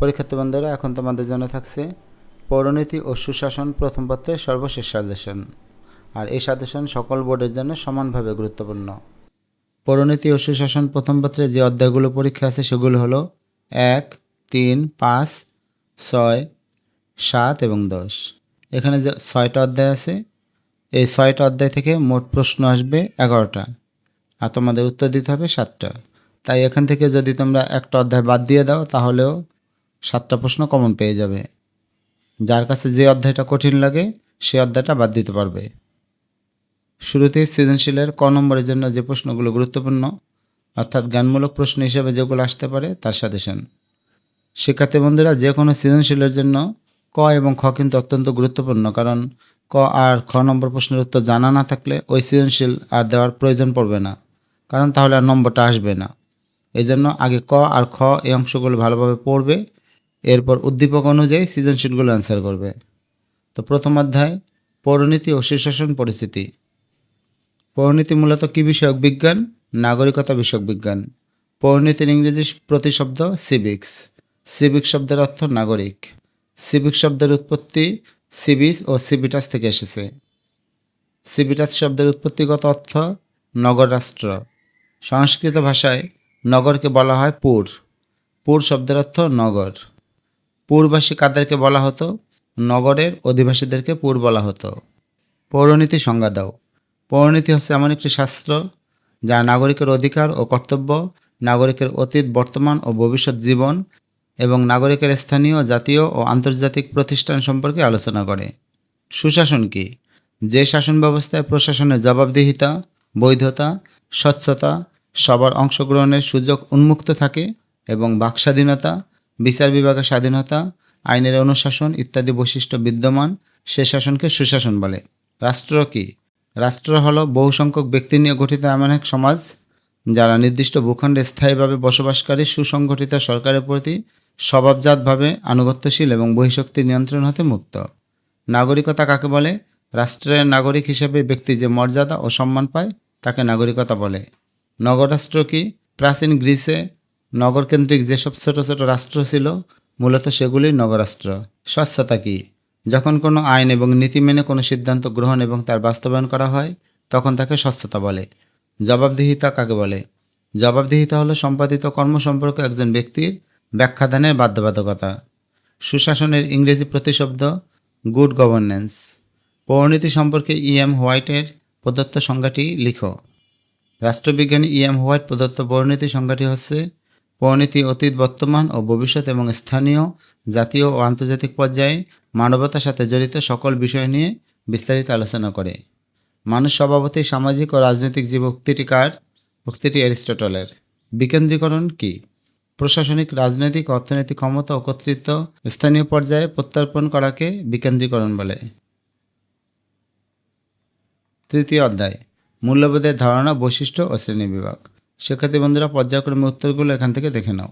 পরীক্ষার্থী বন্ধুরা এখন তোমাদের জন্য থাকছে পৌরনীতি ও সুশাসন প্রথম পত্রের সর্বশেষ সাজেশন। আর এই সাজেশন সকল বোর্ডের জন্য সমানভাবে গুরুত্বপূর্ণ। পৌরনীতি ও সুশাসন প্রথম পত্রে যে অধ্যায়গুলো পরীক্ষা আছে সেগুলো হলো এক, তিন, পাঁচ, ছয়, সাত এবং দশ। এখানে যে ছয়টা অধ্যায় আছে, এই ছয়টা অধ্যায় থেকে মোট প্রশ্ন আসবে এগারোটা। আর তোমাদের উত্তর দিতে হবে সাতটা। তাই এখান থেকে যদি তোমরা একটা অধ্যায় বাদ দিয়ে দাও, তাহলেও সাতটা প্রশ্ন কমন পেয়ে যাবে। যার কাছে যে অধ্যায়টা কঠিন লাগে, সে অধ্যায়টা বাদ দিতে পারবে। শুরুতেই সৃজনশীলের ক নম্বরের জন্য যে প্রশ্নগুলো গুরুত্বপূর্ণ, অর্থাৎ জ্ঞানমূলক প্রশ্ন হিসেবে যেগুলো আসতে পারে, তার সাজেশন। শিক্ষার্থী বন্ধুরা, যে কোনো সৃজনশীলের জন্য ক এবং খ কিন্তু অত্যন্ত গুরুত্বপূর্ণ, কারণ ক আর খ নম্বর প্রশ্নের উত্তর জানা না থাকলে ওই সৃজনশীল আর দেওয়ার প্রয়োজন পড়বে না, কারণ তাহলে আর নম্বরটা আসবে না। এই জন্য আগে ক আর খ এই অংশগুলো ভালোভাবে পড়বে এরপর উদ্দীপক অনুযায়ী সৃজনশীলগুলো অ্যান্সার করবে। তো প্রথম অধ্যায়, পৌরনীতি ও সুশাসন পরিস্থিতি। পৌরনীতি মূলত কী বিষয়ক বিজ্ঞান? নাগরিকতা বিষয়ক বিজ্ঞান। পৌরনীতির ইংরেজি প্রতিশব্দ সিভিক্স সিভিক শব্দের অর্থ নাগরিক। সিভিক শব্দের উৎপত্তি সিভিস ও সিভিটাস থেকে এসেছে। সিভিটাস শব্দের উৎপত্তিগত অর্থ নগর রাষ্ট্র। সংস্কৃত ভাষায় নগরকে বলা হয় পুর। পুর শব্দের অর্থ নগর। পুরবাসী কাদেরকে বলা হতো? নগরের অধিবাসীদেরকে পুর বলা হতো। পৌরনীতি সংজ্ঞা দাও। পৌরনীতি হচ্ছে এমন একটি শাস্ত্র যা নাগরিকের অধিকার ও কর্তব্য, নাগরিকের অতীত, বর্তমান ও ভবিষ্যৎ জীবন এবং নাগরিকের স্থানীয়, জাতীয় ও আন্তর্জাতিক প্রতিষ্ঠান সম্পর্কে আলোচনা করে। সুশাসন কি? যে শাসন ব্যবস্থায় প্রশাসনের জবাবদিহিতা, বৈধতা, স্বচ্ছতা, সবার অংশগ্রহণের সুযোগ উন্মুক্ত থাকে এবং বাকস্বাধীনতা বিচার বিভাগের স্বাধীনতা, আইনের অনুশাসন ইত্যাদি বৈশিষ্ট্য বিদ্যমান, সে শাসনকে সুশাসন বলে। রাষ্ট্র কি? রাষ্ট্র হলো বহু সংখ্যক ব্যক্তি নিয়ে গঠিত এমন এক সমাজ, যারা নির্দিষ্ট ভূখণ্ডে স্থায়ীভাবে বসবাসকারী সুসংগঠিত সরকারের প্রতি স্বভাবজাতভাবে আনুগত্যশীল এবং বহিঃশক্তি নিয়ন্ত্রণ হতে মুক্ত। নাগরিকতা কাকে বলে? রাষ্ট্রের নাগরিক হিসেবে ব্যক্তি যে মর্যাদা ও সম্মান পায়, তাকে নাগরিকতা বলে। নগরাষ্ট্র কি? প্রাচীন গ্রিসে নগরকেন্দ্রিক যেসব ছোট ছোট রাষ্ট্র ছিল, মূলত সেগুলি নগরাষ্ট্র। স্বচ্ছতা কী? যখন কোনো আইন এবং নীতি মেনে কোনো সিদ্ধান্ত গ্রহণ এবং তার বাস্তবায়ন করা হয়, তখন তাকে স্বচ্ছতা বলে। জবাবদিহিতা কাকে বলে? জবাবদিহিতা হলো সম্পাদিত কর্ম সম্পর্কে একজন ব্যক্তির ব্যাখ্যাদানের বাধ্যবাধকতা। সুশাসনের ইংরেজি প্রতিশব্দ, গুড গভর্নেন্স পৌরনীতি সম্পর্কে ই এম হোয়াইটের প্রদত্ত সংজ্ঞাটি লিখো। রাষ্ট্রবিজ্ঞানী ই এম হোয়াইট প্রদত্ত পৌরনীতি সংজ্ঞাটি হচ্ছে পরিণতি অতীত, বর্তমান ও ভবিষ্যৎ এবং স্থানীয়, জাতীয় ও আন্তর্জাতিক পর্যায়ে মানবতার সাথে জড়িত সকল বিষয় নিয়ে বিস্তারিত আলোচনা করে। মানুষ স্বভাবতই সামাজিক ও রাজনৈতিক জীব উক্তিটি কার উক্তিটি অ্যারিস্টটলের। বিকেন্দ্রীকরণ কি? প্রশাসনিক, রাজনৈতিক, অর্থনৈতিক ক্ষমতা ও কর্তৃত্ব স্থানীয় পর্যায়ে প্রত্যর্পণ করাকে বিকেন্দ্রীকরণ বলে। তৃতীয় অধ্যায়, মূল্যবোধের ধারণা, বৈশিষ্ট্য ও শ্রেণি বিভাগ। শিক্ষার্থী বন্ধুরা পর্যায়ক্রমে উত্তরগুলো এখান থেকে দেখে নাও।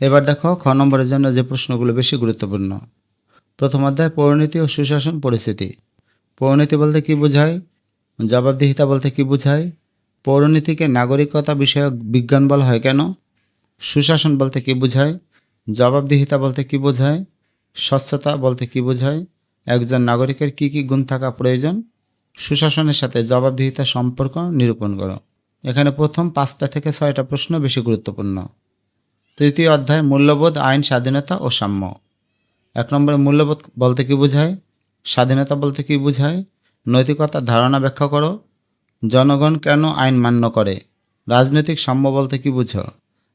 এবার দেখো, খ নম্বরের জন্য যে প্রশ্নগুলো বেশি গুরুত্বপূর্ণ। প্রথম অধ্যায়, পরিণতি ও সুশাসন পরিস্থিতি। পরিণতি বলতে কি বোঝায়? জবাবদিহিতা বলতে কি বোঝায়? পৌরনীতিকে নাগরিকতা বিষয়ক বিজ্ঞান বলা হয় কেন? সুশাসন বলতে কি বোঝায়? জবাবদিহিতা বলতে কি বোঝায়? স্বচ্ছতা বলতে কি বোঝায়? একজন নাগরিকের কি কি গুণ থাকা প্রয়োজন? সুশাসনের সাথে জবাবদিহিতার সম্পর্ক নিরূপণ করো। এখানে প্রথম পাঁচটা থেকে ছয়টা প্রশ্ন বেশি গুরুত্বপূর্ণ। তৃতীয় অধ্যায়, মূল্যবোধ, আইন, স্বাধীনতা ও সাম্য। এক নম্বরে মূল্যবোধ বলতে কি বোঝায়? স্বাধীনতা বলতে কি বোঝায়? নৈতিকতার ধারণা ব্যাখ্যা করো। জনগণ কেন আইন মান্য করে? রাজনৈতিক সাম্য বলতে কি বুঝো?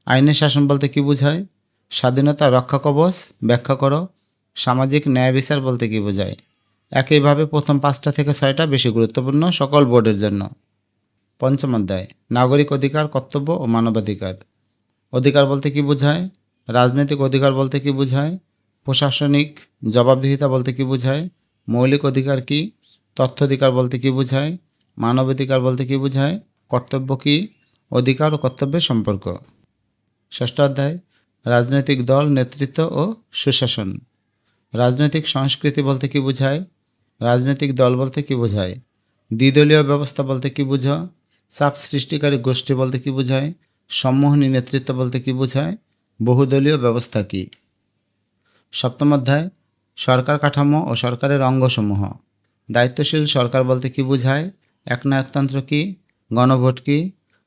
আইনের শাসন বলতে কি বোঝায়? স্বাধীনতা রক্ষা কবচ ব্যাখ্যা করো। সামাজিক ন্যায় বিচার বলতে কি বোঝায়? একইভাবে প্রথম পাঁচটা থেকে ছয়টা বেশি গুরুত্বপূর্ণ সকল বোর্ডের জন্য। পঞ্চম অধ্যায়, নাগরিক অধিকার, কর্তব্য ও মানবাধিকার। অধিকার বলতে কি বোঝায়? রাজনৈতিক অধিকার বলতে কি বোঝায়? প্রশাসনিক জবাবদিহিতা বলতে কি বোঝায়? মৌলিক অধিকার কি? তথ্য অধিকার বলতে কি বোঝায়? মানবাধিকার বলতে কি বোঝায়? কর্তব্য কি? অধিকার ও কর্তব্যের সম্পর্ক। ষষ্ঠ অধ্যায়, রাজনৈতিক দল, নেতৃত্ব ও সুশাসন। রাজনৈতিক সংস্কৃতি বলতে কি বোঝায়? রাজনৈতিক দল বলতে কি বোঝায়? দ্বিদলীয় ব্যবস্থা বলতে কি বোঝো চাপ সৃষ্টিকারী গোষ্ঠী বলতে কি বোঝায়? সম্মোহনী নেতৃত্ব বলতে কি বোঝায়? বহুদলীয় ব্যবস্থা কি? সপ্তম অধ্যায়, সরকার কাঠামো ও সরকারের অঙ্গসমূহ। দায়িত্বশীল সরকার বলতে কি বোঝায়? একনায়কতন্ত্র কি? গণভোট কি?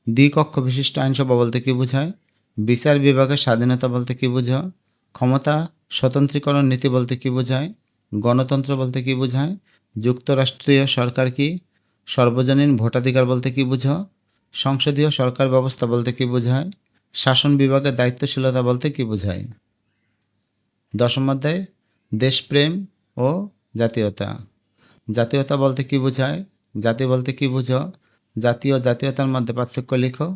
দ্বিকক্ষ বিশিষ্ট আইনসভা বলতে কি বোঝায়? বিচার বিভাগের স্বাধীনতা বলতে কি বোঝো ক্ষমতা স্বতন্ত্রীকরণ নীতি বলতে কি বোঝায়? গণতন্ত্র বলতে কি বোঝায়? যুক্তরাষ্ট্রীয় সরকার কি? সর্বজনীন ভোটাধিকার বলতে কি বুঝো সংসদীয় সরকার ব্যবস্থা বলতে কি বোঝায়? শাসন বিভাগের দায়িত্বশীলতা বলতে কি বোঝায়? দশম অধ্যায়, দেশপ্রেম ও জাতীয়তা। জাতীয়তা বলতে কি বোঝায়? জাতি বলতে কি বুঝো? জাতীয় জাতীয়তার মধ্যে পার্থক্য লিখো।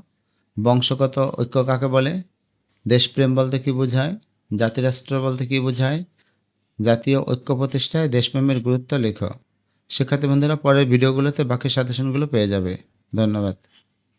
বংশগত ঐক্য কাকে বলে? দেশপ্রেম বলতে কি বোঝায়? জাতিরাষ্ট্র বলতে কি বোঝায়? জাতীয় ঐক্য প্রতিষ্ঠায় দেশপ্রেমের গুরুত্ব লেখো। শিক্ষার্থী বন্ধুরা, পরের ভিডিওগুলোতে বাকি সাজেশনগুলো পেয়ে যাবে। ধন্যবাদ।